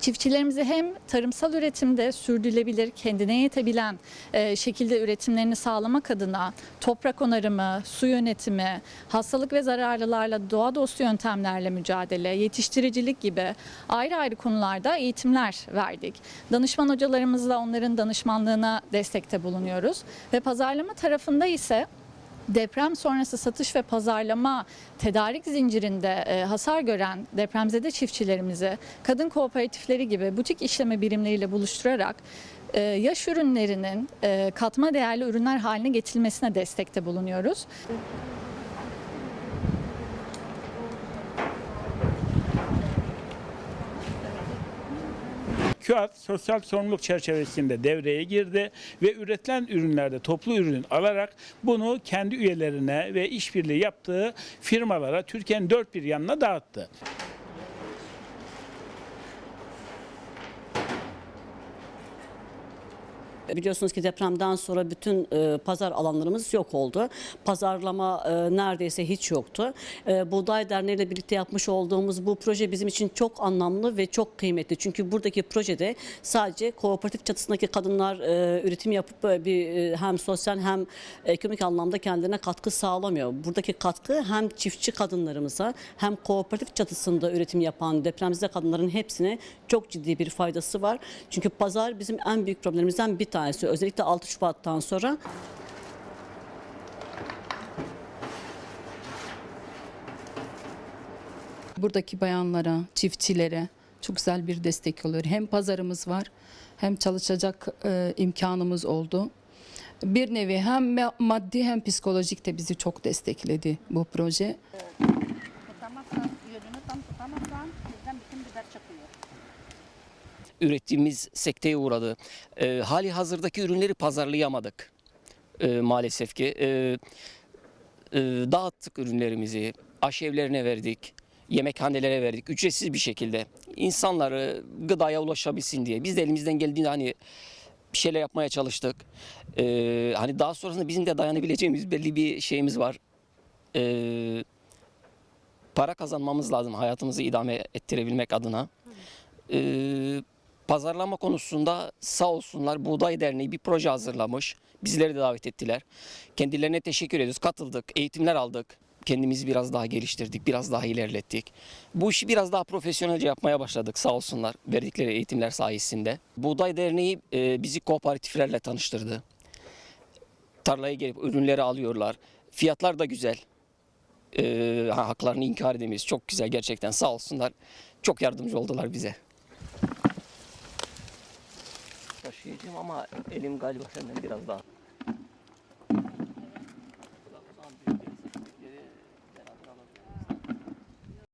Çiftçilerimizi hem tarımsal üretimde sürdürülebilir, kendine yetebilen e, şekilde üretimlerini sağlamak adına toprak onarımı, su yönetimi, hastalık ve zararlılarla doğa dostu yöntemlerle mücadele, yetiştiricilik gibi ayrı ayrı konularda eğitimler verdik. Danışman hocalarımızla onların danışmanlığına destekte bulunuyoruz ve pazarlama tarafında ise deprem sonrası satış ve pazarlama tedarik zincirinde e, hasar gören depremzede çiftçilerimizi kadın kooperatifleri gibi butik işleme birimleriyle buluşturarak e, yaş ürünlerinin e, katma değerli ürünler haline getirilmesine destekte bulunuyoruz. QAT sosyal sorumluluk çerçevesinde devreye girdi ve üretilen ürünlerde toplu ürün alarak bunu kendi üyelerine ve işbirliği yaptığı firmalara Türkiye'nin dört bir yanına dağıttı. Biliyorsunuz ki depremden sonra bütün e, pazar alanlarımız yok oldu. Pazarlama e, neredeyse hiç yoktu. E, Buğday Derneği ile birlikte yapmış olduğumuz bu proje bizim için çok anlamlı ve çok kıymetli. Çünkü buradaki projede sadece kooperatif çatısındaki kadınlar e, üretim yapıp e, bir e, hem sosyal hem ekonomik anlamda kendilerine katkı sağlamıyor. Buradaki katkı hem çiftçi kadınlarımıza hem kooperatif çatısında üretim yapan depremzede kadınların hepsine çok ciddi bir faydası var. Çünkü pazar bizim en büyük problemimizden bir tanesi. Özellikle 6 Şubat'tan sonra buradaki bayanlara, çiftçilere çok güzel bir destek oluyor. Hem pazarımız var hem çalışacak e, imkanımız oldu. Bir nevi hem ma- maddi hem psikolojik de bizi çok destekledi bu proje. Ürettiğimiz sekteye uğradı. E, hali hazırdaki ürünleri pazarlayamadık e, maalesef ki. E, e, dağıttık ürünlerimizi, aşevlerine verdik, yemekhanelere verdik ücretsiz bir şekilde. İnsanları gıdaya ulaşabilsin diye. Biz de elimizden geldiğinde hani bir şeyler yapmaya çalıştık. E, hani daha sonrasında bizim de dayanabileceğimiz belli bir şeyimiz var. E, para kazanmamız lazım hayatımızı idame ettirebilmek adına. Ee, pazarlama konusunda sağ olsunlar Buğday Derneği bir proje hazırlamış. Bizleri de davet ettiler. Kendilerine teşekkür ediyoruz. Katıldık, eğitimler aldık. Kendimizi biraz daha geliştirdik, biraz daha ilerlettik. Bu işi biraz daha profesyonelce yapmaya başladık sağ olsunlar verdikleri eğitimler sayesinde. Buğday Derneği e, bizi kooperatiflerle tanıştırdı. Tarlaya gelip ürünleri alıyorlar. Fiyatlar da güzel. E, ha, haklarını inkar edemeyiz. Çok güzel gerçekten sağ olsunlar. Çok yardımcı oldular bize. Taşıyacağım ama elim galiba senden biraz daha.